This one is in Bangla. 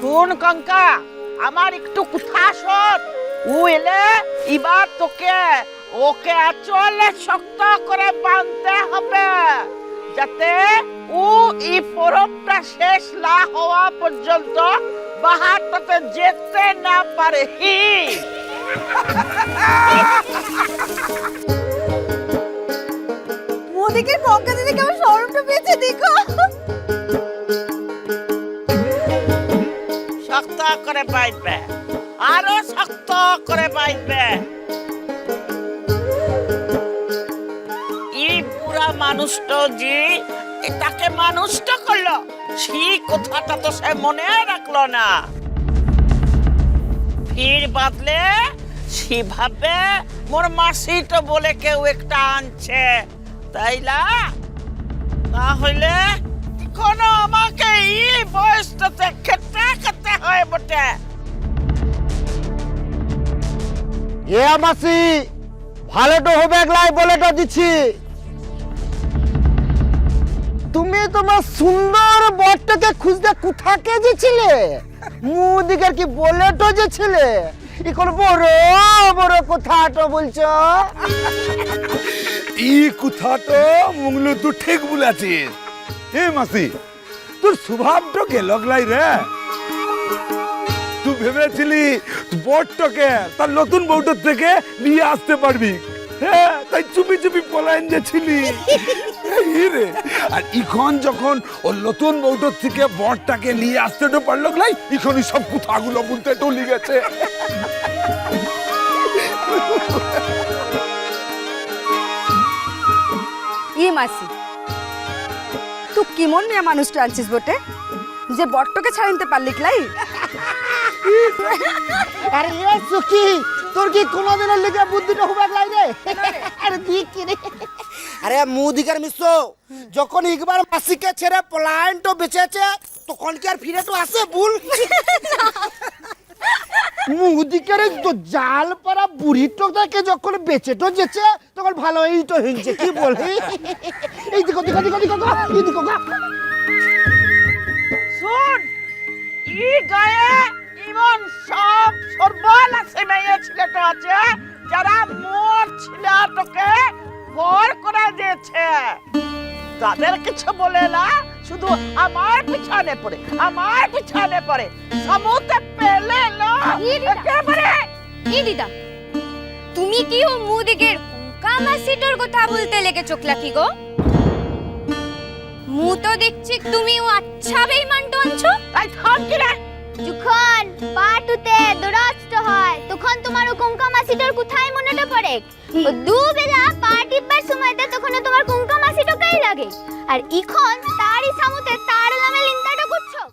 শোন কঙ্কা আমার একটু কথা শোন। ও এলে এবার তোকে, ওকে আচলে শক্ত করে বাঁধতে হবে, যাতে ও এই পরবটা শেষ না হওয়া পর্যন্ত বাহারটাতে যেতে না পারে। মোদিকে কঙ্কা দিদি কেমন শরমটা পেয়েছে, দেখো। করে বাইবে আরও শক্ত করে বাইবে এই পুরা মানুষটা যে তাকে মানুষটা করল, সেই কথাটা তো সে মনে রাখল না। ফির বাদলে সেভাবে মোর মাসিটা বলে কেউ একটা আনছে। তাইলা তাহলে কোনো আমাকে এই বয়সটাতে খেতে এ মাসি ভালো তো হবে একলাই বলে তো দিচ্ছি তুমি তোমার সুন্দর বরটাকে খুঁজতে কোথাকে যেছিলে মুদিকের কি বলে তো যেছিলে এখন বড় বড় কথা তো বলছো? এই কথাটা মুগলু তুই ঠিক বলেছিস। এ মাসি, তোর স্বভাবটা গেলগলাই রে? তুই ভেবেছিলি বরটাকে তার নতুন বউটার থেকে নিয়ে আসতে পারবি? হ্যাঁ তাই চুপি চুপি পলায়ন রে আর এখন যখন নতুন থেকে বরটাকে নিয়ে আসতে তো গলাই এখনই সব বলতে টলি গেছে। ই মাসি, তুই মানুষটা আনছিস বটে? যে বট্টকে ছাড়া নিতে পারলি ক্লাই আরে এ সুখী তোর কি কোনোদিনের লিগে বুদ্ধিটা হবে একলাই রে? আরে দিক কি রে? আরে মুদিকার মিশ্র যখন একবার মাসিকে ছেড়ে পলায়ন তো বেঁচেছে তখন কি আর ফিরে তো আসে ভুল? মুদিকার তো জাল পারা বুড়ি টোটাকে যখন বেঁচে তো যেছে তখন ভালোই তো হিংছে কি বলি এই দিকো দিকো দিকো দিকো গো, এই দিকো গো। শুন ই গায়ে ইমন সব সর্বনাশে মেয়ে ছেলেটা আছে যারা মোর ছেলেটাকে বর করে দিয়েছে। তাদের কিছু বলে না শুধু আমার পিছনে পড়ে আমার পিছনে পড়ে। সমুদ্রে পেলে না। একেবারে। ই দিদা তুমি কি ও মুদিগের কামা সিটোর কথা বলতে লেগে চোখলা কি গো? মু তো দেখছি তুমি ও আচ্ছা বেইমান টনছো তাই থাম কি রে। যখন পাটুতে দরস্ত ও দুবেলা পা পার সময়তে তখন তোমার কুঙ্কা মাসিটাকেই লাগে। আর ইখন তারি সামুতে তা